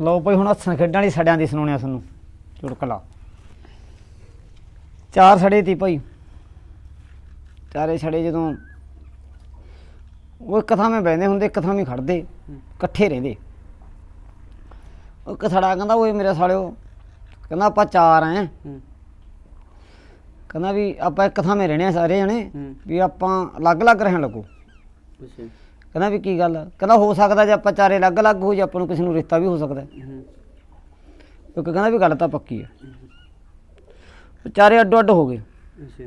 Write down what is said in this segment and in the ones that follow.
ਲਓ ਭਾਈ ਹੁਣ ਹੱਸਣ ਖੇਡਾਂ ਵਾਲੀ ਸੜਿਆਂ ਦੀ ਸੁਣਾਉਣਿਆ ਤੁਹਾਨੂੰ। ਚੁਟਕਲਾ ਚਾਰ ਸੜੇ ਤੀ ਭਾਈ। ਚਾਰੇ ਸੜੇ ਜਦੋਂ ਉਹ ਇੱਕ ਥਾਂ ਮੈਂ ਬਹਿੰਦੇ ਹੁੰਦੇ ਇੱਕ ਥਾਂ ਵੀ ਖੜਦੇ ਇਕੱਠੇ ਰਹਿੰਦੇ। ਉਹ ਇੱਕ ਸੜਾ ਕਹਿੰਦਾ ਓਏ ਮੇਰੇ ਸਾਲਿਓ। ਕਹਿੰਦਾ ਆਪਾਂ ਚਾਰ ਹੂੰ। ਕਹਿੰਦਾ ਵੀ ਆਪਾਂ ਇੱਕ ਥਾਂ 'ਮੇ ਰਹਿਣੇ ਆ ਸਾਰੇ ਜਣੇ ਵੀ ਆਪਾਂ ਅਲੱਗ-ਅਲੱਗ ਰਹਿਣ ਲੱਗੋ। ਅੱਛਾ। ਕਹਿੰਦਾ ਵੀ ਕੀ ਗੱਲ? ਕਹਿੰਦਾ ਹੋ ਸਕਦਾ ਜੇ ਆਪਾਂ ਚਾਰੇ ਅਲੱਗ-ਅਲੱਗ ਹੋ ਜੇ ਆਪਾਂ ਨੂੰ ਕਿਸੇ ਨੂੰ ਰਿਸ਼ਤਾ ਵੀ ਹੋ ਸਕਦਾ ਹੈ। ਕਹਿੰਦਾ ਵੀ ਗੱਲ ਤਾਂ ਪੱਕੀ ਹੈ। ਉਹ ਚਾਰੇ ਅੱਡੋ ਅੱਡ ਹੋ ਗਏ। ਅੱਛਾ।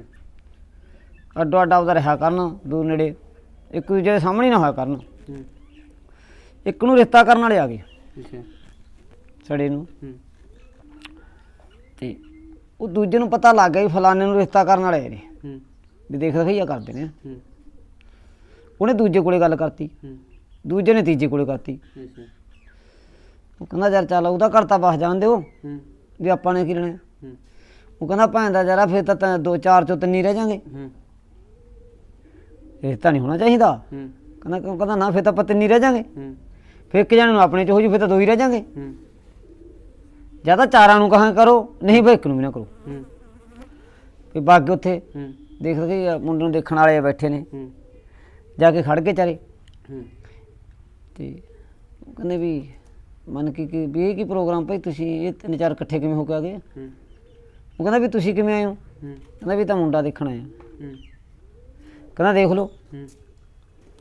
ਅੱਡੋ ਅੱਡ ਆਪਦਾ ਰਿਹਾ ਕਰਨ ਦੂਰ ਨੇੜੇ। ਇੱਕ ਦੂਜੇ ਦੇ ਸਾਹਮਣੇ ਨਾ ਹੋਇਆ ਕਰਨ। ਹੂੰ। ਇੱਕ ਨੂੰ ਰਿਸ਼ਤਾ ਕਰਨ ਵਾਲੇ ਆ ਗਏ। ਅੱਛਾ। ਸੜੇ ਨੂੰ। ਹੂੰ। ਤੇ ਉਹ ਦੂਜੇ ਨੂੰ ਪਤਾ ਲੱਗ ਗਿਆ ਵੀ ਫਲਾਣੇ ਨੂੰ ਰਿਸ਼ਤਾ ਕਰਨ ਵਾਲੇ ਨੇ ਹੂੰ। ਵੀ ਦੇਖ ਦਿਖਾਈਆ ਕਰਦੇ ਨੇ। ਹੂੰ। ਉਹਨੇ ਦੂਜੇ ਕੋਲੇ ਗੱਲ ਕਰਤੀ। ਦੂਜੇ ਨੇ ਤੀਜੇ ਕੋਲੇ ਕਰਤੀ। ਅੱਛਾ। ਉਹ ਕਹਿੰਦਾ ਯਾਰ ਚੱਲ ਉਹਦਾ ਘਰ ਤਾਂ ਬਸ ਜਾਣ ਦਿਓ। ਹੂੰ। ਵੀ ਆਪਾਂ ਨੇ ਕੀ ਲੈਣਾ। ਹੂੰ। ਉਹ ਕਹਿੰਦਾ ਭੈਣ ਦਾ ਜਰਾ ਫਿਰ ਤਾਂ ਤੈਂ ਦੋ ਚਾਰ ਚੋਂ ਤਿੰਨ ਹੀ ਰਹਿ ਜਾਾਂਗੇ ਹੂੰ। ਰਿਸ਼ਤਾ ਨਹੀਂ ਹੋਣਾ ਚਾਹੀਦਾ। ਹੂੰ। ਕਹਿੰਦਾ ਕਿਉਂ? ਕਹਿੰਦਾ ਨਾ ਫਿਰ ਤਾਂ ਆਪਾਂ ਤਿੰਨ ਹੀ ਰਹਿ ਜਾਾਂਗੇ। ਹੂੰ। ਫਿਰ ਇੱਕ ਜਣੇ ਨੂੰ ਆਪਣੇ ਚ ਹੋ ਜੂ ਫਿਰ ਤਾਂ ਦੋ ਹੀ ਰਹਿ ਜਾਾਂਗੇ। ਹੂੰ। ਜਾਂ ਤਾਂ ਚਾਰਾਂ ਨੂੰ ਕਹਾਂ ਕਰੋ ਨਹੀਂ ਫਿਰ ਇੱਕ ਨੂੰ ਵੀ ਨਾ ਕਰੋ। ਹੂੰ। ਵੀ ਬਾਗੇ ਉੱਥੇ ਹੂੰ। ਦੇਖਦੇ ਕਿ ਮੁੰਡੇ ਨੂੰ ਦੇਖਣ ਵਾਲੇ ਬੈਠੇ ਨੇ। ਹੂੰ। ਜਾ ਕੇ ਖੜ ਕੇ ਚਾਰੇ। ਹੂੰ। ਤੇ ਉਹ ਕਹਿੰਦੇ ਵੀ ਮਨ ਕੀ ਕੀ ਵੀ ਇਹ ਕੀ ਪ੍ਰੋਗਰਾਮ ਭਾਈ ਤੁਸੀਂ ਇਹ ਤਿੰਨ ਚਾਰ ਇਕੱਠੇ ਕਿਵੇਂ ਹੋ ਕੇ ਆ ਗਏ? ਹੂੰ। ਉਹ ਕਹਿੰਦਾ ਵੀ ਤੁਸੀਂ ਕਿਵੇਂ ਆਏ ਹੋ? ਹੂੰ। ਕਹਿੰਦਾ ਵੀ ਤਾਂ ਮੁੰਡਾ ਦੇਖਣ ਆਇਆ ਹੂੰ। ਕਹਿੰਦਾ ਦੇਖ ਲਓ। ਹੂੰ।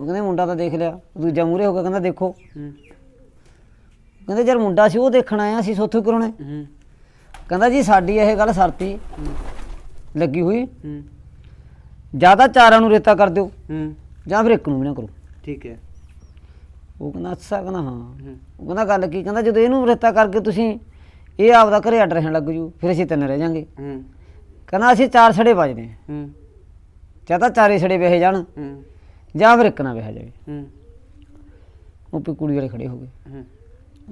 ਉਹ ਕਹਿੰਦੇ ਮੁੰਡਾ ਤਾਂ ਦੇਖ ਲਿਆ। ਦੂਜਾ ਮੂਰੇ ਹੋ ਗਿਆ ਕਹਿੰਦਾ ਦੇਖੋ। ਹੂੰ। ਕਹਿੰਦੇ ਜਦ ਮੁੰਡਾ ਸੀ ਉਹ ਦੇਖਣ ਆਇਆ ਸੀ ਸੋਥੋਂ ਕਰਾਉਣਾ ਹੂੰ। ਕਹਿੰਦਾ ਜੀ ਸਾਡੀ ਇਹ ਗੱਲ ਸਰਤੀ। ਲੱਗੀ ਹੋਈ। ਹੂੰ। ਜ਼ਿਆਦਾ ਚਾਰਾਂ ਨੂੰ ਰੇਤਾ ਕਰ ਦਿਓ। ਹੂੰ। ਜਾਂ ਫਿਰ ਇੱਕ ਨੂੰ ਵੀ ਨਾ ਕਰੋ। ਠੀਕ ਹੈ। ਉਹ ਕਹਿੰਦਾ ਅੱਛਾ ਕਹਿੰਦਾ ਹਾਂ। ਉਹ ਕਹਿੰਦਾ ਗੱਲ ਕੀ? ਕਹਿੰਦਾ ਜਦੋਂ ਇਹਨੂੰ ਰੇਤਾ ਕਰਕੇ ਤੁਸੀਂ ਇਹ ਆਪਦਾ ਘਰੇ ਅੱਡ ਰਹਿਣ ਲੱਗ ਜੂ ਫਿਰ ਅਸੀਂ ਤਿੰਨ ਰਹਿ ਜਾਾਂਗੇ। ਹੂੰ। ਕਹਿੰਦਾ ਅਸੀਂ ਚਾਰ ਛੜੇ ਵੱਜਦੇ ਹਾਂ। ਜਾਂ ਤਾਂ ਚਾਰੇ ਛੜੇ ਵੇਹੇ ਜਾਣ ਹੂੰ। ਜਾਂ ਫਿਰ ਇੱਕ ਨਾ ਵੇਹਾ ਜਾਵੇ। ਹੂੰ। ਉਹ ਵੀ ਕੁੜੀ ਵਾਲੇ ਖੜੇ ਹੋ ਗਏ। ਹੂੰ।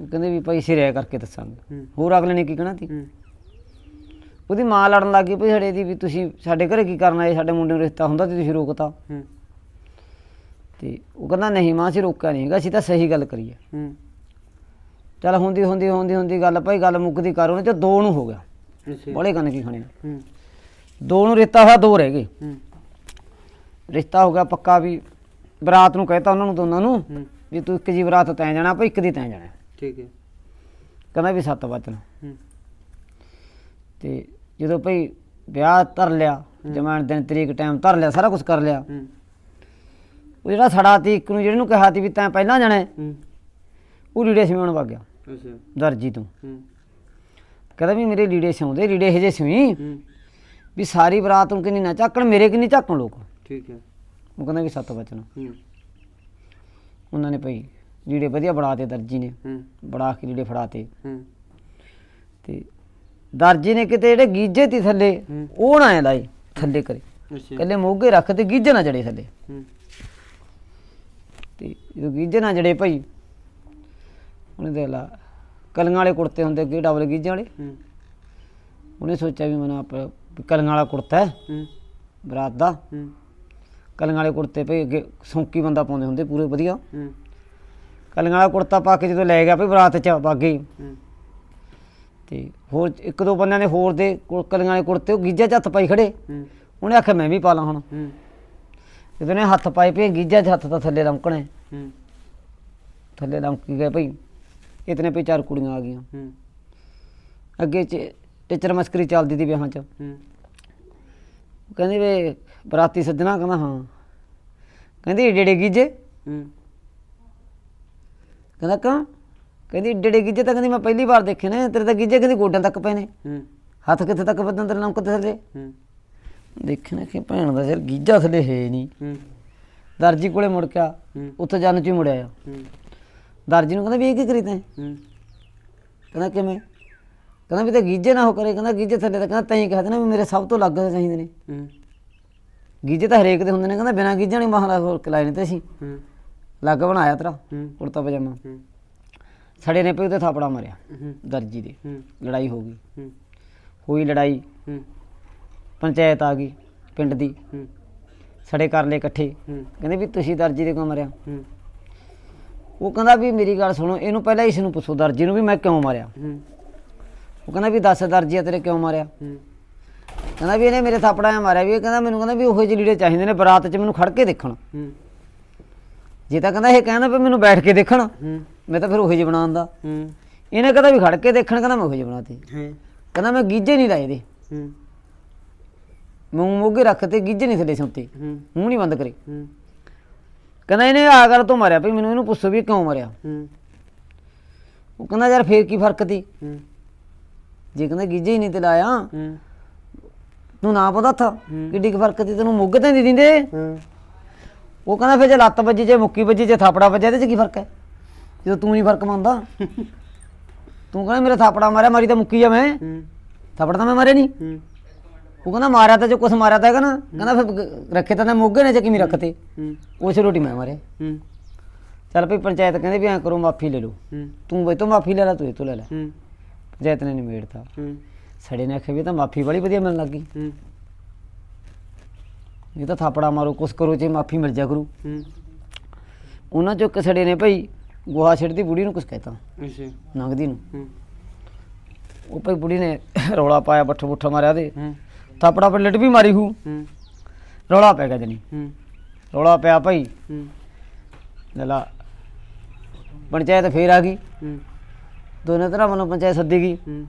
ਉਹ ਕਹਿੰਦੇ ਵੀ ਭਾਈ ਸਿਰਿਆ ਕਰਕੇ ਦੱਸਾਂਗੇ। ਹੋਰ ਅਗਲੇ ਨੇ ਕੀ ਕਹਿਣਾ ਸੀ? ਉਹਦੀ ਮਾਂ ਲੜਨ ਲੱਗ ਭਈ ਸਾਡੇ ਦੀ ਵੀ ਤੁਸੀਂ ਸਾਡੇ ਘਰੇ ਕੀ ਕਰਨ? ਆਏ ਸਾਡੇ ਮੁੰਡੇ ਨੂੰ ਰਿਸ਼ਤਾ ਹੁੰਦਾ ਤੇ ਤੁਸੀਂ ਰੋਕਤਾ। ਹੂੰ। ਤੇ ਉਹ ਕਹਿੰਦਾ ਨਹੀਂ ਮਾਂ ਅਸੀਂ ਰੋਕਿਆ ਨਹੀਂ ਹੈਗਾ ਅਸੀਂ ਤਾਂ ਸਹੀ ਗੱਲ ਕਰੀ ਹੈ ਹੂੰ। ਚੱਲ ਹੁੰਦੀ ਹੁੰਦੀ ਹੁੰਦੀ ਹੁੰਦੀ ਗੱਲ ਭਾਈ ਗੱਲ ਮੁੱਕਦੀ ਕਰ ਉਹਨੇ ਤੇ ਦੋ ਨੂੰ ਹੋ ਗਿਆ। ਅੱਛਾ। ਬੜੇ ਕੰਨ ਕੀ ਖਾਣੇ ਹੂੰ। ਦੋ ਨੂੰ ਰਿਸ਼ਤਾ ਹੋਇਆ ਦੋ ਰਹਿ ਗਏ। ਹੂੰ। ਰਿਸ਼ਤਾ ਹੋ ਗਿਆ ਪੱਕਾ ਵੀ ਬਰਾਤ ਨੂੰ ਕਹਿਤਾ ਉਹਨਾਂ ਨੂੰ ਦੋਨਾਂ ਨੂੰ ਹੂੰ। ਵੀ ਤੂੰ ਇੱਕ ਜੀ ਬਰਾਤ ਤੈਂ ਜਾਣਾ ਭਾਈ ਇੱਕ ਦੀ ਤੈਂ ਜਾਣਾ। ਠੀਕ ਹੈ। ਕਹਿੰਦਾ ਵੀ ਸੱਤ ਵਚਨ ਹੂੰ। ਤੇ ਜਦੋਂ ਭਾਈ ਵਿਆਹ ਧਰ ਲਿਆ ਜਮਾਨ ਦਿਨ ਤਰੀਕ ਟਾਈਮ ਧਰ ਲਿਆ ਸਾਰਾ ਕੁਝ ਕਰ ਲਿਆ। ਹੂੰ। ਉਹ ਜਿਹੜਾ ਸੜਾ ਤੀ ਇੱਕ ਨੂੰ ਜਿਹੜੇ ਨੂੰ ਕਿਹਾ ਤੀ ਵੀ ਤੈਂ ਪਹਿਲਾਂ ਜਾਣਾ ਹੈ, ਹੂੰ। ਉਹ ਲੀੜੇ ਸਿਉਣ ਵਗ ਗਿਆ। ਅੱਛਾ। ਦਰਜੀ ਤੋਂ। ਹੂੰ। ਕਹਿੰਦਾ ਵੀ ਮੇਰੇ ਲੀੜੇ ਸਿਉਂਦੇ ਲੀੜੇ ਇਹ ਜੇ ਸਿਉਈ। ਹੂੰ। ਵੀ ਸਾਰੀ ਬਰਾਤ ਨੂੰ ਕਿੰਨੀ ਨਾ ਝਾਕਣ ਮੇਰੇ ਕਿੰਨੀ ਝਾਕਣ ਲੋਕ। ਠੀਕ ਹੈ। ਉਹ ਕਹਿੰਦਾ ਵੀ ਸੱਤ ਵਚਨ ਹੂੰ। ਉਹਨਾਂ ਨੇ ਭਾਈ ਲੀੜੇ ਵਧੀਆ ਬੜਾਤੇ ਦਰਜੀ ਨੇ। ਹੂੰ। ਬੜਾ ਕੇ ਲੀੜੇ ਫੜਾਤੇ ਹੂੰ। ਤੇ ਦਰਜੀ ਨੇ ਕਿਤੇ ਜਿਹੜੇ ਗੀਜੇ ਤੀ ਥੱਲੇ ਹੂੰ। ਉਹ ਨਾ ਐ ਲਾਏ ਥੱਲੇ ਕਰੇ। ਅੱਛਾ। ਕੱਲੇ ਮੋਗੇ ਰੱਖ ਤੇ ਗੀਜੇ ਨਾ ਜੜੇ ਥੱਲੇ। ਹੂੰ। ਤੇ ਗੀਜੇ ਨਾ ਜੜੇ ਭਾਈ? ਉਹਨੇ ਦੇ ਲਾ ਕਲੀਆਂ ਵਾਲੇ ਕੁੜਤੇ ਹੁੰਦੇ ਅੱਗੇ ਡਬਲ ਗੀਜੇ ਵਾਲੇ? ਹੂੰ। ਉਹਨੇ ਸੋਚਿਆ ਵੀ ਮਨ ਆਪ ਵੀ ਕਲੀਆਂ ਵਾਲਾ ਕੁੜਤਾ ਹੈ ਹੂੰ। ਬਰਾਤ ਦਾ। ਹੂੰ। ਕਲੀਆਂ ਵਾਲੇ ਕੁੜਤੇ ਭਈ ਅੱਗੇ ਸੌਂਕੀ ਬੰਦਾ ਪਾਉਂਦੇ ਹੁੰਦੇ ਪੂਰੇ ਵਧੀਆ। ਹੂੰ। ਕਲੀਆਂ ਵਾਲਾ ਕੁੜਤਾ ਪਾ ਕੇ ਜਦੋਂ ਲੈ ਗਿਆ ਭਈ ਬਰਾਤ ਚ ਬਾਗੇ ਹੂੰ। ਤੇ ਹੋਰ ਇੱਕ ਦੋ ਬੰਦਿਆਂ ਨੇ ਹੋਰ ਦੇ ਕੁ- ਕਲੀਆਂ ਵਾਲੇ ਕੁੜਤੇ ਉਹ ਗੀਜੇ 'ਚ ਹੱਥ ਪਾਈ ਖੜੇ। ਹੂੰ। ਉਹਨੇ ਆਖਿਆ ਮੈਂ ਵੀ ਪਾ ਲਾਂ ਹੁਣ। ਹੂੰ। ਜਦੋਂ ਨੇ ਹੱਥ ਪਾਏ ਪਏ ਗੀਜੇ ਹੱਥ ਤਾਂ ਥੱਲੇ ਲੰਕਣੇ ਹੂੰ। ਥੱਲੇ ਲੰਕ ਗਏ ਭਈ ਇਤਨੇ ਪਈ ਚਾਰ ਕੁੜੀਆਂ ਆ ਗਈਆਂ। ਹੂੰ। ਅੱਗੇ ਚ ਟੀਚਰ ਮਸਕਰੀ ਚੱਲਦੀ ਤੀ ਵਿਆਹਾਂ 'ਚ। ਹੂੰ। ਕਹਿੰਦੀ ਵੇ ਬਰਾਤੀ ਸੱਜਣਾ ਕਹਿੰਦਾ ਹਾਂ। ਕਹਿੰਦੀ ਡੇੜੇ ਗੀਜੇ ਹੂੰ। ਕਹਿੰਦਾ ਕਿਉਂ ਕਹਿੰਦੀ ਡੇੜੇ ਗੀਜੇ ਤਾਂ ਕਹਿੰਦੀ ਮੈਂ ਪਹਿਲੀ ਵਾਰ ਦੇਖੇ ਨੇ ਤੇਰੇ ਤਾਂ ਗੀਜੇ ਕਹਿੰਦੀ ਗੋਡਿਆਂ ਤੱਕ ਪਏ ਨੇ। ਹੂੰ। ਹੱਥ ਕਿੱਥੇ ਤੱਕ ਵੱਧਣ ਤੇਰੇ ਲੰਕ ਥੱਲੇ? ਹੂੰ। ਦੇਖੇ ਨਾ ਕਿ ਭੈਣ ਦਾ ਸਿਰ ਗੀਜਾ ਥੱਲੇ ਹੈ ਨਹੀਂ। ਹੂੰ। ਦਰਜੀ ਕੋਲੇ ਮੁੜ ਗਿਆ ਹੂੰ। ਉੱਥੇ ਜਾਣ ਚ ਹੀ ਮੁੜਿਆ ਹੂੰ। ਦਰਜੀ ਨੂੰ ਕਹਿੰਦਾ ਵੀ ਇਹ ਕੀ ਕਰੀ ਤੈਂ? ਹੂੰ। ਕਹਿੰਦਾ ਕਿਵੇਂ? ਕਹਿੰਦਾ ਵੀ ਤੇ ਗੀਜੇ ਨਾ ਹੋ ਕਰੇ ਕਹਿੰਦਾ ਗੀਜੇ ਥੱਲੇ ਤਾਂ ਕਹਿੰਦਾ ਤੈਂ ਹੀ ਕਹਿ ਦੇਣਾ ਵੀ ਮੇਰੇ ਸਭ ਤੋਂ ਲੱਗ ਚਾਹੀਦੇ ਨੇ। ਹੂੰ। ਗੀਜੇ ਤਾਂ ਹਰੇਕ ਦੇ ਹੁੰਦੇ ਨੇ ਕਹਿੰਦਾ ਬਿਨਾਂ ਗੀਜੇ ਨਹੀਂ ਬਾਹਰ ਹੋਰ ਕਲਾਈ ਨਹੀਂ ਤੇ ਸੀ ਹੂੰ। ਲੱਗ ਬਣਾਇਆ ਤੇਰਾ ਹੂੰ। ਕੁੜਤਾ ਪਜਾਮਾ। ਹੂੰ। ਸੜੇ ਨੇ ਪਈ ਤੇ ਥਾਪੜਾ ਮਾਰਿਆ ਹੂੰ। ਦਰਜੀ ਦੇ। ਹੂੰ। ਲੜਾਈ ਹੋ ਗਈ। ਹੂੰ। ਹੋਈ ਲੜਾਈ। ਹੂੰ। ਪੰਚਾਇਤ ਆ ਗਈ ਪਿੰਡ ਦੀ। ਹੂੰ। ਸੜੇ ਕਰ ਲਏ ਇਕੱਠੇ। ਹੂੰ। ਕਹਿੰਦੇ ਵੀ ਤੁਸੀਂ ਦਰਜੀ ਦੇ ਕਿਉਂ ਮਰਿਆ। ਹੂੰ। ਉਹ ਕਹਿੰਦਾ ਵੀ ਮੇਰੀ ਗੱਲ ਸੁਣੋ ਇਹਨੂੰ ਪਹਿਲਾਂ ਇਸ ਨੂੰ ਪੁੱਛੋ ਦਰਜੀ ਨੂੰ ਵੀ ਮੈਂ ਕਿਉਂ ਮਾਰਿਆ? ਹੂੰ। ਉਹ ਕਹਿੰਦਾ ਵੀ ਦੱਸ ਦਰਜੀਆ ਤੇਰੇ ਕਿਉਂ ਮਾਰਿਆ? ਹੂੰ। ਕਹਿੰਦਾ ਵੀ ਇਹਨੇ ਮੇਰੇ ਥਾਪੜਾ ਐਂ ਮਾਰਿਆ ਵੀ ਇਹ ਕਹਿੰਦਾ ਮੈਨੂੰ ਕਹਿੰਦਾ ਵੀ ਉਹੋ ਜਿਹੇ ਲੀੜੇ ਚਾਹੀਦੇ ਨੇ ਬਰਾਤ 'ਚ ਮੈਨੂੰ ਖੜ ਕੇ ਦੇਖਣ। ਹੂੰ। ਜੇ ਤਾਂ ਕਹਿੰਦਾ ਇਹ ਕਹਿੰਦਾ ਵੀ ਮੈਨੂੰ ਬੈਠ ਕੇ ਦੇਖਣ ਹੂੰ। ਮੈਂ ਤਾਂ ਫਿਰ ਉਹੋ ਜਿਹੇ ਬਣਾਉਂਦਾ ਹੂੰ। ਇਹਨੇ ਕਹਿੰਦਾ ਵੀ ਖੜ ਕੇ ਦੇਖਣ ਕਹਿੰਦਾ ਮੈਂ ਉਹੋ ਜਿਹੇ ਬਣਾਤੇ। ਹੈ। ਕਹਿੰਦਾ ਮੈਂ ਗੀਜੇ ਨਹੀਂ ਲਾਏ ਦੇ। ਹੂੰ। ਮੂੰਹ ਮੋਗੇ ਰੱਖਤੇ ਗੀਜੇ ਨਹੀਂ ਥੱਲੇ ਸੁੱਤੇ ਹੂੰ। ਮੂੰਹ ਨਹੀਂ ਬੰਦ ਕਰੇ। ਹੂੰ। ਕਹਿੰਦਾ ਇਹਨੇ ਆ ਗੱਲ ਤੋਂ ਮਾਰਿਆ ਭਈ ਮੈਨੂੰ ਇਹਨੂੰ ਪੁੱਛੋ ਵੀ ਕਿਉਂ ਮਾਰਿਆ। ਹੂੰ। ਉਹ ਕਹਿੰਦਾ ਯਾਰ ਫੇਰ ਕੀ ਫ਼ਰਕ ਤੀ? ਹੂੰ। ਜੇ ਕਹਿੰਦਾ ਗੀਜੇ ਹੀ ਨਹੀਂ ਤੇ ਲਾਇਆ ਹੂੰ। ਤੂੰ ਨਾ ਪਤਾ ਥਾ। ਕਿੱਡੀ ਕੁ ਫ਼ਰਕ ਤੀ ਤੈਨੂੰ ਮੁੱਗ ਤਾਂ ਨਹੀਂ ਦਿੰਦੇ? ਹੂੰ। ਉਹ ਕਹਿੰਦਾ ਫਿਰ ਜੇ ਲੱਤ ਵੱਜੀ ਜੇ ਮੁੱਕੀ ਵੱਜੀ ਜੇ ਥਾਪੜਾ ਵੱਜਿਆ ਇਹਦੇ ਚ ਕੀ ਫ਼ਰਕ ਹੈ? ਜਦੋਂ ਤੂੰ ਨਹੀਂ ਫ਼ਰਕ ਮੰਨਦਾ। ਤੂੰ ਕਹਿੰਦਾ ਮੇਰਾ ਥਾਪੜਾ ਮਾਰਿਆ ਮਾਰੀ ਤਾਂ ਮੁੱਕੀ ਆ ਮੈਂ। ਹੂੰ। ਥਾਪੜਾ ਤਾਂ ਮੈਂ ਮਾਰਿਆ ਨਹੀਂ। ਹੂੰ। ਉਹ ਕਹਿੰਦਾ ਮਾਰਿਆ ਤਾਂ ਜੋ ਕੁਛ ਮਾਰਿਆ ਤਾਂ ਹੈਗਾ ਨਾ ਕਹਿੰਦਾ ਫਿਰ ਰੱਖੇ ਤਾਂ ਨਾ ਮੁੱਗੇ ਨੇ ਚ ਕਿਵੇਂ ਰੱਖਤੇ। ਹੂੰ। ਉਸ ਰੋਟੀ ਮੈਂ ਮਾਰਿਆ। ਹੂੰ। ਚੱਲ ਭਈ ਪੰਚਾਇਤ ਕਹਿੰਦੇ ਵੀ ਐਂ ਕਰੋ ਮਾਫੀ ਲੈ ਲਓ। ਹੂੰ। ਤੂੰ ਬਈ ਤੋਂ ਮਾਫੀ ਲੈ ਲੈ ਤੂੰ ਇਹ ਤੋਂ ਲੈ ਲੈ। ਹੂੰ। ਪੰਚਾਇਤ ਨੇ ਨਿਮੇੜਤਾ ਹੂੰ। ਸੜੇ ਨੇ ਆਖਿਆ ਵੀ ਇਹ ਤਾਂ ਮਾਫੀ ਬੜੀ ਵਧੀਆ ਮਿਲਣ ਲੱਗੀ ਹੂੰ। ਇਹ ਤਾਂ ਥਾਪੜਾ ਮਾਰੋ ਕੁਛ ਕਰੋ ਜੇ ਮਾਫੀ ਮਿਲ ਜਾ ਕਰੂ। ਹੂੰ। ਉਹਨਾਂ ਚੋਂ ਇੱਕ ਸੜੇ ਨੇ ਭਈ ਗੋਹਾ ਛੱਡਦੀ ਬੁੜੀ ਨੂੰ ਕੁਛ ਕਹਿਤਾ। ਅੱਛਾ। ਨੰਗਦੀ ਨੂੰ। ਹੂੰ। ਉਹ ਭਈ ਬੁੜੀ ਨੇ ਰੌਲਾ ਪਾਇਆ ਬੱਠਾ ਬੁੱਠਾ ਮਾਰਿਆ ਹੂੰ। ਥਾਪੜਾ ਪਰ ਲਟ ਵੀ ਮਾਰੀ ਹੂ। ਹੂੰ। ਰੌਲਾ ਪੈ ਗਿਆ ਜਣੀ। ਹੂੰ। ਰੌਲਾ ਪਿਆ ਭਈ। ਹੂੰ। ਲਲਾ ਪੰਚਾਇਤ ਫੇਰ ਆ ਗਈ। ਹੂੰ। ਦੋਨੇ ਤਰ੍ਹਾਂ ਵੱਲੋਂ ਪੰਚਾਇਤ ਸੱਦੀ ਗਈ। ਹੂੰ।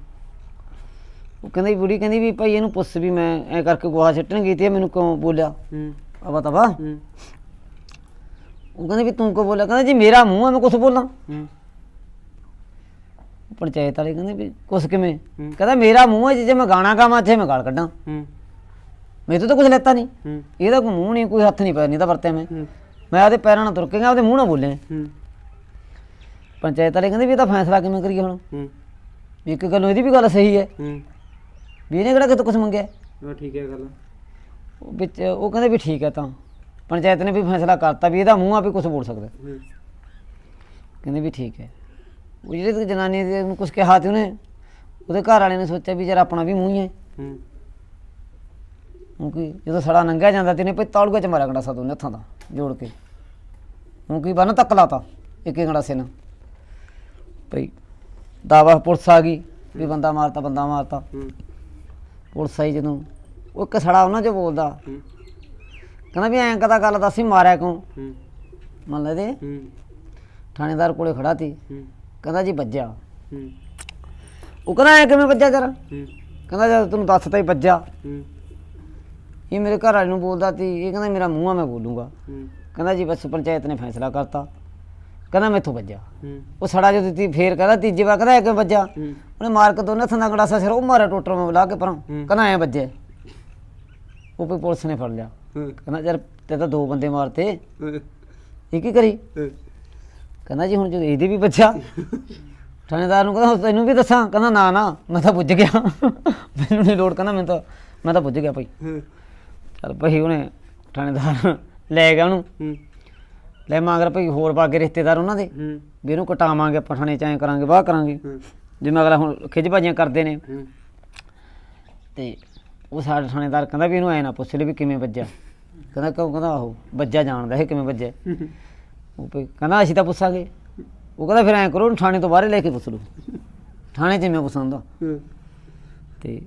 ਉਹ ਕਹਿੰਦੀ ਬੁੜੀ ਕਹਿੰਦੀ ਵੀ ਭਾਈ ਇਹਨੂੰ ਪੁੱਛ ਵੀ ਮੈਂ ਐ ਕਰਕੇ ਗੋਹਾ ਛੱਟਣ ਗਈ ਤੇ ਮੈਨੂੰ ਕਿਉਂ ਬੋਲਿਆ? ਹੂੰ। ਅਬਾ ਤਬਾ ਹੂੰ। ਉਹ ਕਹਿੰਦੀ ਵੀ ਤੂੰ ਕਿਉਂ ਬੋਲਿਆ? ਕਹਿੰਦਾ ਜੀ ਮੇਰਾ ਮੂੰਹ ਆ ਮੈਂ ਕੁਛ ਬੋਲਾਂ। ਹੂੰ। ਪੰਚਾਇਤ ਵਾਲੇ ਕਹਿੰਦੇ ਵੀ ਕੁਛ ਕਿਵੇਂ। ਕਹਿੰਦਾ ਮੇਰਾ ਮੂੰਹ ਹੈ ਜੀ ਜੇ ਮੈਂ ਗਾਣਾ ਗਾਵਾਂ ਇੱਥੇ ਮੈਂ ਗਾਲ ਕੱਢਾਂ। ਹੂੰ। ਮੇਰੇ ਤੋਂ ਤਾਂ ਕੁਛ ਲੈਤਾ ਨਹੀਂ। ਹੂੰ। ਇਹਦਾ ਕੋਈ ਮੂੰਹ ਨਹੀਂ ਕੋਈ ਹੱਥ ਨਹੀਂ ਪੈਰ ਨਹੀਂ ਤਾਂ ਵਰਤਿਆ ਮੈਂ। ਹੂੰ। ਮੈਂ ਆਪਦੇ ਪੈਰਾਂ ਨਾਲ ਤੁਰ ਕੇ ਗਿਆ ਮੂੰਹ ਨਾਲ ਬੋਲੇ ਹੂੰ। ਪੰਚਾਇਤ ਵਾਲੇ ਕਹਿੰਦੇ ਵੀ ਇਹਦਾ ਫੈਸਲਾ ਕਿਵੇਂ ਕਰੀਏ ਹੁਣ? ਹੂੰ। ਵੀ ਇੱਕ ਗੱਲੋਂ ਇਹਦੀ ਵੀ ਗੱਲ ਸਹੀ ਹੈ। ਹੂੰ। ਵੀ ਇਹਨੇ ਕਿਹੜਾ ਕਿਤੇ ਕੁਛ ਮੰਗਿਆ? ਉਹ ਠੀਕ ਹੈ ਗੱਲ। ਉਹ ਵਿੱਚ ਉਹ ਕਹਿੰਦੇ ਵੀ ਠੀਕ ਹੈ ਤਾਂ। ਪੰਚਾਇਤ ਨੇ ਵੀ ਫੈਸਲਾ ਕਰਤਾ ਵੀ ਇਹਦਾ ਮੂੰਹ ਆ ਵੀ ਕੁਛ ਬੋਲ ਸਕਦਾ। ਹੂੰ। ਕਹਿੰਦੇ ਵੀ ਠੀਕ ਹੈ। ਉਹ ਜਿਹੜੇ ਤੇ ਜਨਾਨੀ ਦੇ ਨੂੰ ਕੁਝ ਕਿਹਾ ਤੇ ਉਹਨੇ ਉਹਦੇ ਘਰ ਵਾਲੇ ਨੇ ਸੋਚਿਆ ਵੀ ਯਾਰ ਆਪਣਾ ਵੀ ਮੂੰਹ ਹੀ ਹੈ। ਹੂੰ। ਕਿਉਂਕਿ ਜਦੋਂ ਸੜਾ ਨੰਗਿਆ ਜਾਂਦਾ ਤੇ ਨੇ ਭਈ ਤੌਲਗੇ ਚ ਮਾਰਿਆ ਗੰਡਾਸਾ ਦੋਨੇ ਹੱਥਾਂ ਦਾ ਜੋੜ ਕੇ। ਕਿਉਂਕਿ ਬੰਨ ਤੱਕ ਲਾਤਾ ਇੱਕ ਇੱਕ ਗੰਡਾਸੇ ਨਾਲ। ਭਈ ਦਾਵਾ ਪੁਲਿਸ ਆ ਗਈ ਵੀ ਬੰਦਾ ਮਾਰਤਾ ਬੰਦਾ ਮਾਰਤਾ। ਹੂੰ। ਪੁਲਿਸ ਆਈ ਜਦੋਂ ਉਹ ਇੱਕ ਸੜਾ ਉਹਨਾਂ ਚ ਬੋਲਦਾ। ਹੂੰ। ਕਹਿੰਦਾ ਵੀ ਐਂ ਕਦਾ ਗੱਲ ਦੱਸੀ ਮਾਰਿਆ ਕਿਉਂ? ਹੂੰ। ਮੰਨ ਲੈ ਦੇ ਹੂੰ। ਥਾਣੇਦਾਰ ਕੋਲੇ ਖੜਾ ਤੀ ਹੂੰ। ਕਹਿੰਦਾ ਜੀ ਵੱਜਿਆ। ਹੂੰ। ਉਹ ਕਹਿੰਦਾ ਐ ਕਿਵੇਂ ਵੱਜਿਆ ਜਰਾ ਹੂੰ। ਕਹਿੰਦਾ ਜਦ ਤੈਨੂੰ ਦੱਸਤਾ ਹੀ ਵੱਜਿਆ। ਹੂੰ। ਇਹ ਮੇਰੇ ਘਰ ਵਾਲੇ ਨੂੰ ਬੋਲਦਾ ਤੀ ਇਹ ਕਹਿੰਦਾ ਮੇਰਾ ਮੂੰਹ ਆ ਮੈਂ ਬੋਲੂੰਗਾ। ਹੂੰ। ਕਹਿੰਦਾ ਜੀ ਬਸ ਪੰਚਾਇਤ ਨੇ ਫੈਸਲਾ ਕਰਤਾ। ਕਹਿੰਦਾ ਮੈਥੋਂ ਵੱਜਿਆ। ਹੂੰ। ਉਹ ਸੜਾ ਜੋ ਦਿੱਤੀ ਫੇਰ ਕਹਿੰਦਾ ਤੀਜੀ ਵਾਰ ਕਹਿੰਦਾ ਇਹ ਕਿਵੇਂ ਵੱਜਿਆ? ਹੂੰ। ਉਹਨੇ ਮਾਰ ਕੇ ਦੋਨੇ ਹੱਥਾਂ ਦਾ ਗੜਾਸਾ ਸਿਰ ਉਹ ਮਾਰਿਆ ਟੋਟਰ ਮੈਂ ਬੁਲਾ ਕੇ ਪਰਾਂ। ਕਹਿੰਦਾ ਐ ਵੱਜਿਆ। ਉਹ ਵੀ ਪੁਲਿਸ ਨੇ ਫੜ ਲਿਆ। ਹੂੰ। ਕਹਿੰਦਾ ਯਾਰ ਤੇ ਤਾਂ ਦੋ ਬੰਦੇ ਮਾਰਤੇ। ਹੂੰ। ਇਹ ਕੀ ਕਰੀ? ਕਹਿੰਦਾ ਜੀ ਹੁਣ ਜਦੋਂ ਇਹਦੇ ਵੀ ਵੱਜਿਆ ਥਾਣੇਦਾਰ ਨੂੰ ਕਹਿੰਦਾ ਤੈਨੂੰ ਵੀ ਦੱਸਾਂ? ਕਹਿੰਦਾ ਨਾ ਨਾ ਮੈਂ ਤਾਂ ਪੁੱਜ ਗਿਆ। ਮੈਨੂੰ ਨਹੀਂ ਲੋੜ ਕਹਿੰਦਾ ਮੈਂ ਤਾਂ ਮੈਂ ਤਾਂ ਪੁੱਜ ਗਿਆ ਭਾਈ। ਚੱਲ ਭਾਈ ਉਹਨੇ ਥਾਣੇਦਾਰ ਲੈ ਗਿਆ ਉਹਨੂੰ। ਲੈ ਮਗਰ ਭਾਈ ਹੋਰ ਬਾਗੇ ਰਿਸ਼ਤੇਦਾਰ ਉਹਨਾਂ ਦੇ। ਵੀ ਇਹਨੂੰ ਕਟਾਵਾਂਗੇ ਆਪਾਂ ਥਾਣੇ ਚ ਐਂ ਕਰਾਂਗੇ ਵਾਹ ਕਰਾਂਗੇ। ਜਿਵੇਂ ਅਗਲਾ ਹੁਣ ਖਿਜਬਾਜੀਆਂ ਕਰਦੇ ਨੇ। ਤੇ ਉਹ ਸਾਡਾ ਥਾਣੇਦਾਰ ਕਹਿੰਦਾ ਵੀ ਇਹਨੂੰ ਐ ਨਾ ਪੁੱਛ ਲੈ ਵੀ ਕਿਵੇਂ ਵੱਜਿਆ। ਕਹਿੰਦਾ ਕਿਉਂ? ਕਹਿੰਦਾ ਆਹੋ ਵੱਜਿਆ ਜਾਣਦਾ ਇਹ ਕਿਵੇਂ ਵੱਜਿਆ। ਉਹ ਕਹਿੰਦਾ ਅਸੀਂ ਤਾਂ ਪੁੱਛਾਂਗੇ। ਉਹ ਕਹਿੰਦਾ ਫਿਰ ਐਂ ਕਰੋ ਉਹਨੂੰ ਥਾਣੇ ਤੋਂ ਬਾਹਰ ਲੈ ਕੇ ਪੁੱਛ ਲਓ। ਥਾਣੇ 'ਚ ਮੈਂ ਪੁੱਛਾਂਦਾ। ਹੂੰ। ਤੇ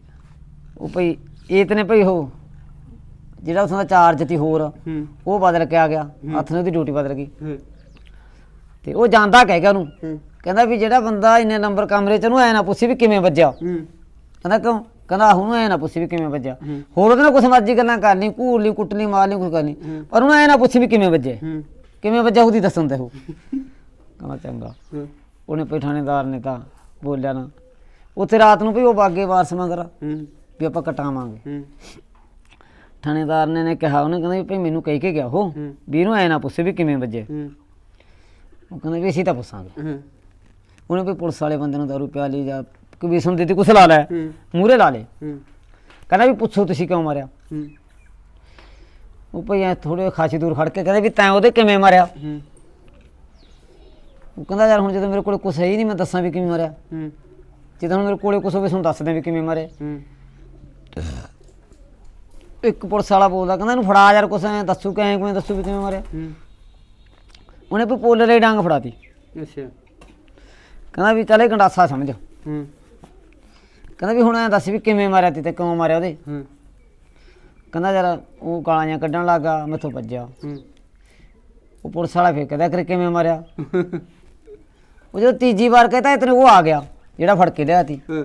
ਉਹ ਭਈ ਇਹ ਤੇ ਨੇ ਭਈ ਉਹ ਜਿਹੜਾ ਉਸਦਾ ਚਾਰਜ ਤੀ ਹੋਰ ਹੂੰ। ਉਹ ਬਦਲ ਕੇ ਆ ਗਿਆ। ਹੱਥ ਨੇ ਉਹਦੀ ਡਿਊਟੀ ਬਦਲ ਗਈ। ਹੂੰ। ਤੇ ਉਹ ਜਾਂਦਾ ਕਹਿ ਗਿਆ ਉਹਨੂੰ। ਹੂੰ। ਕਹਿੰਦਾ ਵੀ ਜਿਹੜਾ ਬੰਦਾ ਇੰਨੇ ਨੰਬਰ ਕਮਰੇ 'ਚ ਉਹਨੂੰ ਐ ਨਾ ਪੁੱਛੀ ਵੀ ਕਿਵੇਂ ਵੱਜਿਆ। ਹੂੰ। ਕਹਿੰਦਾ ਕਿਉਂ? ਕਹਿੰਦਾ ਉਹਨੂੰ ਐ ਨਾ ਪੁੱਛੀ ਵੀ ਕਿਵੇਂ ਵੱਜਿਆ। ਹੂੰ। ਹੋਰ ਉਹਦੇ ਨਾਲ ਕੁਛ ਮਰਜ਼ੀ ਗੱਲਾਂ ਕਰ ਲਈ ਘੂਰ ਲਈ ਕੁੱਟ ਲਈ ਮਾਰ ਲਈ ਕੁਛ ਕਰ ਲਈ। ਹੂੰ। ਪਰ ਉਹਨੂੰ ਐ ਨਾ ਪੁੱਛੀ ਵੀ ਕਿਵੇਂ ਵੱਜੇ ਹੂੰ। ਕਿਵੇਂ ਵੱਜਿਆ ਉਹਦੀ ਦੱਸਣ ਦੇ ਉਹ? ਕਹਿੰਦਾ ਚੰਗਾ। ਹੂੰ ਉਹਨੇ ਪਈ ਥਾਣੇਦਾਰ ਨੇ ਤਾਂ ਬੋਲਿਆ ਨਾ। ਉੱਥੇ ਰਾਤ ਨੂੰ ਵੀ ਉਹ ਬਾਗੇ ਵਾਰਸ ਮੰਗਰਾ ਹੂੰ। ਵੀ ਆਪਾਂ ਕਟਾਵਾਂਗੇ। ਹੂੰ। ਥਾਣੇਦਾਰ ਨੇ ਨੇ ਕਿਹਾ ਉਹਨੇ ਕਹਿੰਦਾ ਵੀ ਭਈ ਮੈਨੂੰ ਕਹਿ ਕੇ ਗਿਆ ਉਹ ਹੂੰ। ਵੀ ਇਹਨੂੰ ਐ ਨਾ ਪੁੱਛੇ ਵੀ ਕਿਵੇਂ ਵੱਜੇ। ਹੂੰ। ਉਹ ਕਹਿੰਦਾ ਵੀ ਅਸੀਂ ਤਾਂ ਪੁੱਛਾਂਗੇ। ਹੂੰ। ਉਹਨੇ ਵੀ ਪੁਲਿਸ ਵਾਲੇ ਬੰਦੇ ਨੂੰ ਦਾਰੂ ਪਿਆ ਲਈ ਜਾਂ ਕੋਈ ਵਿਸਮ ਦਿੱਤੀ ਕੁਛ ਲਾ ਲੈ। ਹੂੰ। ਮੂਰੇ ਲਾ ਲੇ। ਹੂੰ। ਕਹਿੰਦਾ ਵੀ ਪੁੱਛੋ ਤੁਸੀਂ ਕਿਉਂ ਮਾਰਿਆ। ਹੂੰ। ਉਹ ਭਈ ਐ ਥੋੜੇ ਖਾਸੀ ਦੂਰ ਖੜ ਕੇ ਕਹਿੰਦਾ ਵੀ ਤੈਂ ਉਹਦੇ ਕਿਵੇਂ ਮਾਰਿਆ? ਹੂੰ। ਉਹ ਕਹਿੰਦਾ ਯਾਰ ਹੁਣ ਜਦੋਂ ਮੇਰੇ ਕੋਲ ਕੁਛ ਹੈ ਹੀ ਨਹੀਂ ਮੈਂ ਦੱਸਾਂ ਵੀ ਕਿਵੇਂ ਮਾਰਿਆ। ਹੂੰ। ਜਦੋਂ ਹੁਣ ਮੇਰੇ ਕੋਲੇ ਕੁਛ ਹੋਵੇ ਤੁਹਾਨੂੰ ਦੱਸ ਦੇ ਵੀ ਕਿਵੇਂ ਮਾਰੇ। ਹੂੰ। ਇੱਕ ਪੁਲਿਸ ਵਾਲਾ ਬੋਲਦਾ ਕਹਿੰਦਾ ਇਹਨੂੰ ਫੜਾ ਯਾਰ ਕੁਛ ਐ ਦੱਸੂ ਕਿਵੇਂ ਕਿਵੇਂ ਦੱਸੂ ਵੀ ਕਿਵੇਂ ਮਾਰਿਆ ਹੂੰ। ਉਹਨੇ ਵੀ ਪੋਲਰ ਦੀ ਡਾਂਗ ਫੜਾਤੀ। ਅੱਛਾ। ਕਹਿੰਦਾ ਵੀ ਚੱਲ ਇਹ ਗੰਡਾਸਾ ਸਮਝ। ਹੂੰ। ਕਹਿੰਦਾ ਵੀ ਹੁਣ ਐ ਦੱਸ ਵੀ ਕਿਵੇਂ ਮਾਰਿਆ ਤੀ ਤੇ ਕਿਉਂ ਮਾਰਿਆ ਉਹਦੇ। ਹੂੰ। ਕਹਿੰਦਾ ਯਾਰ ਉਹ ਗਾਲਾਂ ਜਿਹੀਆਂ ਕੱਢਣ ਲੱਗਾ ਮੈਥੋਂ ਭੱਜਿਆ। ਹੂੰ। ਉਹ ਪੁਲਿਸ ਵਾਲਾ ਫੇਰ ਕਹਿੰਦਾ ਕਿ ਕਿਵੇਂ ਮਾਰਿਆ? ਉਹ ਜਦੋਂ ਤੀਜੀ ਵਾਰ ਕਹਿੰਦਾ ਇਤਨੇ ਉਹ ਆ ਗਿਆ ਜਿਹੜਾ ਫੜ ਕੇ ਲਿਆ ਤੀ ਹਾਂ,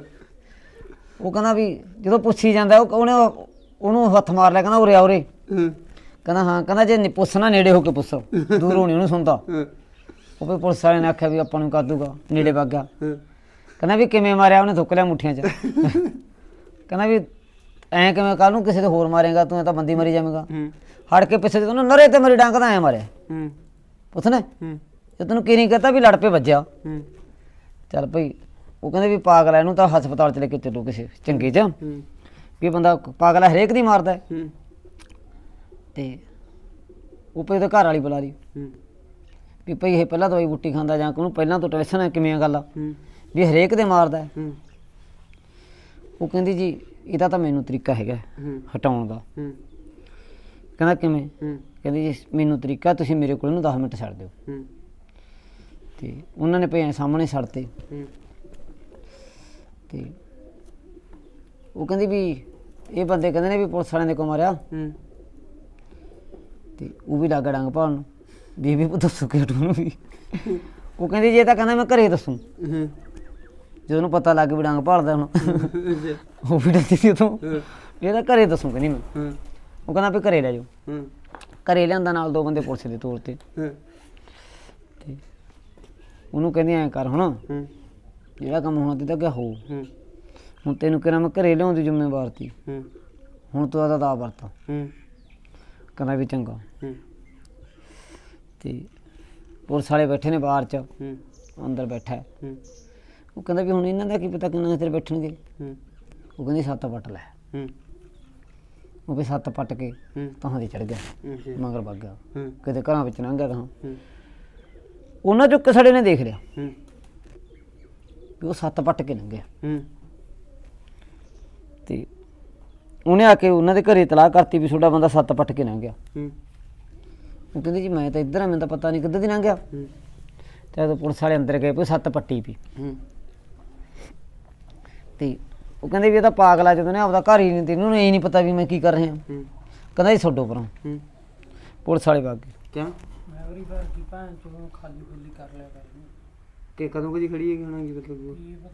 ਉਹ ਕਹਿੰਦਾ ਵੀ ਜਦੋਂ ਪੁੱਛੀ ਜਾਂਦਾ ਉਹ ਉਹਨੇ ਉਹ- ਉਹਨੂੰ ਹੱਥ ਮਾਰ ਲਿਆ ਕਹਿੰਦਾ ਉਰੇ ਆ ਉਰੇ। ਹਾਂ, ਕਹਿੰਦਾ ਹਾਂ ਕਹਿੰਦਾ ਜੇ ਪੁੱਛਣਾ ਨੇੜੇ ਹੋ ਕੇ ਪੁੱਛ। ਦੂਰੋਂ ਨਹੀਂ ਉਹਨੂੰ ਸੁਣਦਾ। ਉਹ ਵੀ ਪੁਲਿਸ ਵਾਲੇ ਨੇ ਆਖਿਆ ਵੀ ਆਪਾਂ ਨੂੰ ਕਰ ਦੂਗਾ ਨੇੜੇ ਵਗ ਗਿਆ। ਕਹਿੰਦਾ ਵੀ ਕਿਵੇਂ ਮਾਰਿਆ ਉਹਨੇ ਥੁੱਕ ਲਿਆ ਮੁੱਠੀਆਂ 'ਚ। ਕਹਿੰਦਾ ਵੀ ਐਂ ਕਿਵੇਂ ਕੱਲ ਨੂੰ ਕਿਸੇ ਤੇ ਹੋਰ ਮਾਰੇਗਾ ਤੂੰ ਐਂ ਤਾਂ ਬੰਦੀ ਮਰੀ ਜਾਵੇਂਗਾ। ਹੂੰ। ਹੜ ਕੇ ਪਿੱਛੇ ਤੇ ਉਹਨੂੰ ਨਰੇ ਤੇ ਮੇਰੀ ਡੰਗ ਦਾ ਐਂ ਮਾਰਿਆ ਹੂੰ। ਪੁੱਛਣਾ ਹੂੰ। ਜੇ ਤੈਨੂੰ ਕੀ ਨਹੀਂ ਕਹਤਾ ਵੀ ਲੜ ਪੇ ਵੱਜਿਆ। ਹੂੰ। ਚੱਲ ਭਈ ਉਹ ਕਹਿੰਦੇ ਵੀ ਪਾਗਲ ਹੈ ਇਹਨੂੰ ਤਾਂ ਹਸਪਤਾਲ ਚ ਲੈ ਕੇ ਚੱਲੋ ਕਿਸੇ ਚੰਗੇ ਚ। ਹੂੰ। ਵੀ ਇਹ ਬੰਦਾ ਪਾਗਲ ਹੈ ਹਰੇਕ ਦੀ ਮਾਰਦਾ ਹੈ। ਹੂੰ। ਤੇ ਭਈ ਉਹਦੇ ਘਰ ਵਾਲੀ ਬੁਲਾ ਲਈ ਹੂੰ। ਵੀ ਭਈ ਇਹ ਪਹਿਲਾਂ ਦਵਾਈ ਬੁੱਟੀ ਖਾਂਦਾ ਜਾਂ ਕੋਨੂੰ ਪਹਿਲਾਂ ਤੋਂ ਟੈਨਸ਼ਨ ਹੈ ਕਿਵੇਂ ਆ ਗੱਲ ਆ। ਹੂੰ। ਵੀ ਹਰੇਕ ਦੇ ਮਾਰਦਾ ਹੈ। ਹੂੰ। ਉਹ ਕਹਿੰਦੀ ਜੀ ਇਹਦਾ ਤਾਂ ਮੈਨੂੰ ਤਰੀਕਾ ਹੈਗਾ ਹੂੰ ਹਟਾਉਣ ਦਾ। ਹੂੰ। ਕਹਿੰਦਾ ਕਿਵੇਂ? ਹੂੰ। ਕਹਿੰਦੀ ਜੀ ਮੈਨੂੰ ਤਰੀਕਾ ਤੁਸੀਂ ਮੇਰੇ ਕੋਲ ਇਹਨੂੰ 10 ਮਿੰਟ ਛੱਡ ਦਿਓ। ਹੂੰ। ਤੇ ਉਹਨਾਂ ਨੇ ਭਈ ਸਾਹਮਣੇ ਛੱਡਤੇ। ਹੂੰ। ਤੇ ਉਹ ਕਹਿੰਦੀ ਵੀ ਇਹ ਬੰਦੇ ਕਹਿੰਦੇ ਨੇ ਵੀ ਪੁਲਿਸ ਵਾਲਿਆਂ ਦੇ ਕੋ ਮਾਰਿਆ। ਹੂੰ। ਤੇ ਉਹ ਵੀ ਲੱਗਾ ਡੰਗ ਪਾਉਣ ਨੂੰ। ਵੀ ਵੀ ਦੱਸੂ ਕਿ ਨੂੰ ਵੀ ਉਹ ਕਹਿੰਦੀ ਜੇ ਤਾਂ ਕਹਿੰਦਾ ਮੈਂ ਘਰੇ ਦੱਸੂ। ਹੂੰ। ਜਦੋਂ ਉਹਨੂੰ ਪਤਾ ਲੱਗ ਵੀ ਡੰਗ ਭਾਲਦਾ ਹੁਣ ਉਹ ਵੀ ਡਰਦੀ ਸੀ ਉਦੋਂ। ਹਾਂ, ਵੀ ਇਹ ਤਾਂ ਘਰੇ ਦੱਸੂ ਕਹਿੰਦੀ ਮੈਂ ਹਾਂ। ਉਹ ਕਹਿੰਦਾ ਵੀ ਘਰੇ ਲੈ ਜਾਓ। ਹਾਂ। ਘਰੇ ਲਿਆਂਦਾ ਨਾਲ ਦੋ ਬੰਦੇ ਪੁਲਿਸ ਦੇ ਤੌਰ ਤੇ। ਹਾਂ। ਤੇ ਉਹਨੂੰ ਕਹਿੰਦੀ ਐਂ ਕਰ ਹੁਣ। ਹੂੰ। ਜਿਹੜਾ ਕੰਮ ਹੋਣਾ ਤੇ ਤਾਂ ਕਿ ਹੋ। ਹੂੰ। ਹੁਣ ਤੈਨੂੰ ਕਿਹਾ ਮੈਂ ਘਰੇ ਲਿਆਉਣ ਦੀ ਜ਼ਿੰਮੇਵਾਰ ਤੀ ਹੂੰ। ਹੁਣ ਤੂੰ ਆਦਾ ਦਾ ਵਰਤਾ। ਹੂੰ। ਕਹਿੰਦਾ ਵੀ ਚੰਗਾ। ਹੂੰ। ਤੇ ਪੁਲਿਸ ਵਾਲੇ ਬੈਠੇ ਨੇ ਬਾਹਰ ਚ। ਹੂੰ। ਅੰਦਰ ਬੈਠਾ। ਹੈ। ਉਹ ਕਹਿੰਦਾ ਵੀ ਹੁਣ ਇਹਨਾਂ ਦਾ ਕੀ ਪਤਾ ਕਿੰਨਾ ਚਿਰ ਬੈਠਣਗੇ। ਹੂੰ। ਉਹ ਕਹਿੰਦੀ ਸੱਤ ਪੱਟ ਲੈ। ਹੂੰ। ਉਹ ਵੀ ਸੱਤ ਪੱਟ ਕੇ ਹੂੰ। ਦੀ ਚੜ ਗਿਆ। ਅੱਛਾ ਮਗਰ ਵਗ ਗਿਆ। ਹੂੰ। ਕਿਤੇ ਘਰਾਂ ਵਿੱਚ ਲੰਘ ਗਿਆ ਤਾਂ ਹੂੰ। ਉਹਨਾਂ ਚੋਂ ਕਿਸੇ ਨੇ ਦੇਖ ਲਿਆ। ਹੂੰ। ਵੀ ਉਹ ਸੱਤ ਪੱਟ ਕੇ ਲੰਘਿਆ ਹੂੰ। ਤੇ ਉਹਨੇ ਆ ਕੇ ਉਹਨਾਂ ਦੇ ਘਰੇ ਤਲਾਹ ਕਰਤੀ ਵੀ ਤੁਹਾਡਾ ਬੰਦਾ ਸੱਤ ਪੱਟ ਕੇ ਲੰਘ ਗਿਆ। ਹੂੰ। ਉਹ ਕਹਿੰਦੀ ਜੀ ਮੈਂ ਤਾਂ ਇੱਧਰ ਆ ਮੈਨੂੰ ਤਾਂ ਪਤਾ ਨਹੀਂ ਕਿੱਧਰ ਦੀ ਲੰਘ ਗਿਆ। ਹੂੰ। ਤੇ ਜਦੋਂ ਪੁਲਿਸ ਵਾਲੇ ਅੰਦਰ ਗਏ ਵੀ ਉਹ ਸੱਤ ਪੱਟੀ ਵੀ। ਹੂੰ। ਤੇ ਉਹ ਕਹਿੰਦੇ ਵੀ ਇਹ ਤਾਂ ਪਾਗਲ ਆ ਜਦੋਂ ਨੇ ਆਪਦਾ ਘਰ ਹੀ ਨਹੀਂ ਤੇ ਇਹਨੂੰ ਇਹ ਨਹੀਂ ਪਤਾ ਵੀ ਮੈਂ ਕੀ ਕਰ ਰਿਹਾ। ਹੂੰ। ਕਹਿੰਦਾ ਜੀ ਛੱਡੋ ਪਰਾਂ। ਹੂੰ। ਪੁਲਿਸ ਵਾਲੇ ਵਗ ਗਏ। ਕਿਆ? ਮੈਵਰੀ ਫਿਰ ਕੀ ਭੈਣ ਚੋਂ ਖਾਲੀ ਖੁੱਲੀ ਕਰ ਲਿਆ ਕਰ। ਕਿ ਕਦੋਂ ਕਦੀ ਖੜੀ ਹੈ ਕਿ ਹੁਣ ਕੀ ਮਤਲਬ ਕੀ ਪਤਾ।